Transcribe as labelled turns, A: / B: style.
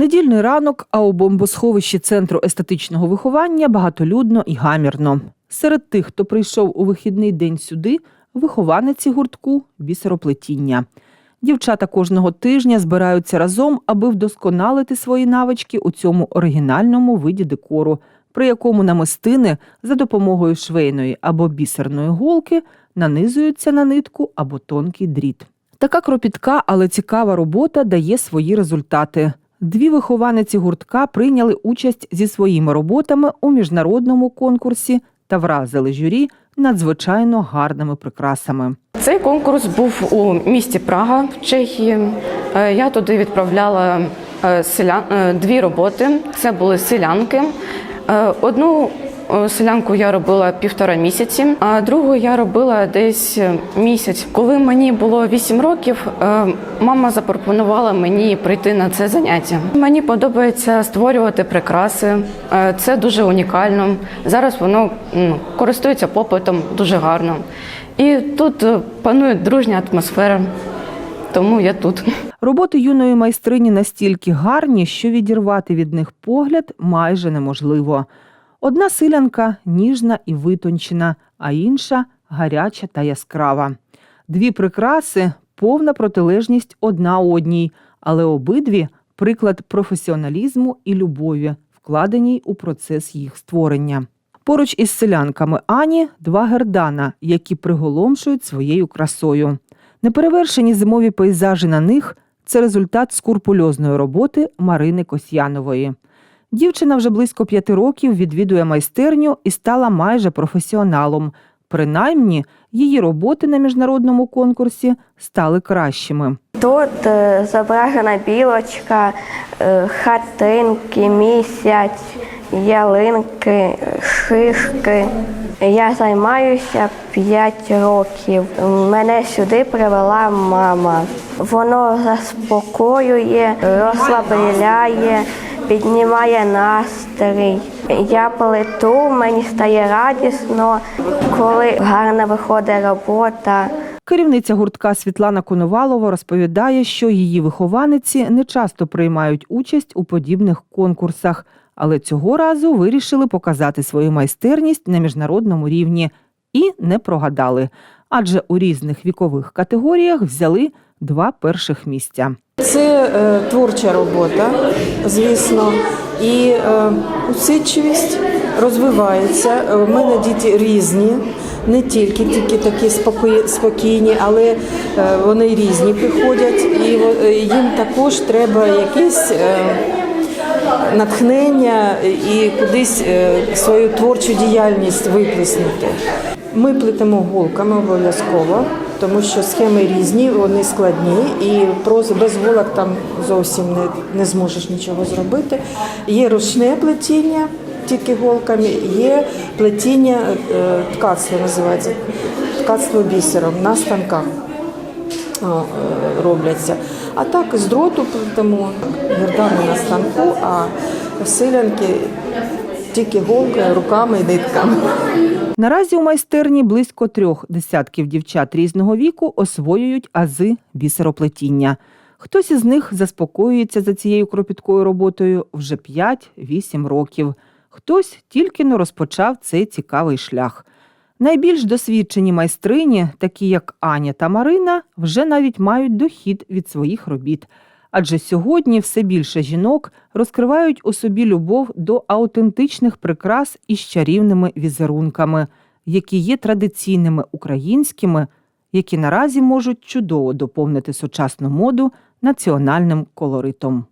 A: Недільний ранок, а у бомбосховищі центру естетичного виховання багатолюдно і гамірно. Серед тих, хто прийшов у вихідний день сюди, вихованиці гуртку бісероплетіння. Дівчата кожного тижня збираються разом, аби вдосконалити свої навички у цьому оригінальному виді декору, при якому намистини за допомогою швейної або бісерної голки нанизуються на нитку або тонкий дріт. Така кропітка, але цікава робота дає свої результати. Дві вихованиці гуртка прийняли участь зі своїми роботами у міжнародному конкурсі та вразили журі надзвичайно гарними прикрасами.
B: Цей конкурс був у місті Прага в Чехії. Е, Я туди відправляла е, селян, е, дві роботи. Це були селянки. Одну е, селянку я робила півтора місяці, а другу я робила десь е, місяць. Коли мені було 8 років, е, мама запропонувала мені прийти на це заняття. Мені подобається створювати прикраси. Це дуже унікально. Зараз воно користується попитом дуже гарно. І тут панує дружня атмосфера, тому я тут.
A: Роботи юної майстрині настільки гарні, що відірвати від них погляд майже неможливо. Одна силянка ніжна і витончена, а інша гаряча та яскрава. Дві прикраси повна протилежність одна одній, але обидві приклад професіоналізму і любові, вкладеній у процес їх створення. Поруч із селянками Ані два гердана, які приголомшують своєю красою. Неперевершені зимові пейзажі на них це результат скурпульозної роботи Марини Косьянової. Дівчина вже близько п'яти років відвідує майстерню і стала майже професіоналом. Принаймні, її роботи на міжнародному конкурсі стали кращими.
C: Тут е, зображена білочка, е, хатинки, місяць, ялинки, шишки. Я займаюся 5 років. Мене сюди привела мама. Воно заспокоює, розслабляє, піднімає настрій. Я плету, мені стає радісно, коли гарно виходить робота.
A: Керівниця гуртка Світлана Коновалова розповідає, що її вихованиці не часто приймають участь у подібних конкурсах, але цього разу вирішили показати свою майстерність на міжнародному рівні і не прогадали, адже у різних вікових категоріях взяли два перших місця.
D: Це е, творча робота, звісно, і е, усидчивість розвивається. Е, У мене діти різні, не тільки тільки такі спокійні, але е, вони різні приходять, і е, їм також треба якесь. е, Натхнення і кудись е, свою творчу діяльність виплеснути. Ми плетемо голками обов'язково, тому що схеми різні, вони складні, і без голок там зовсім не, не зможеш нічого зробити. Є ручне плетіння тільки голками, є плетіння е, ткацтво називається ткацтво бісером на станках е, робляться. А так з дроту плетемо гердани на станку, а силянки тільки голкою, руками і нитками.
A: Наразі у майстерні близько трьох десятків дівчат різного віку освоюють ази бісероплетіння. Хтось із них заспокоюється за цією кропіткою роботою вже 5-8 років. Хтось тільки но розпочав цей цікавий шлях. Найбільш досвідчені майстрині, такі як Аня та Марина, вже навіть мають дохід від своїх робіт. Адже сьогодні все більше жінок розкривають у собі любов до аутентичних прикрас із чарівними візерунками, які є традиційними українськими, які наразі можуть чудово доповнити сучасну моду національним колоритом.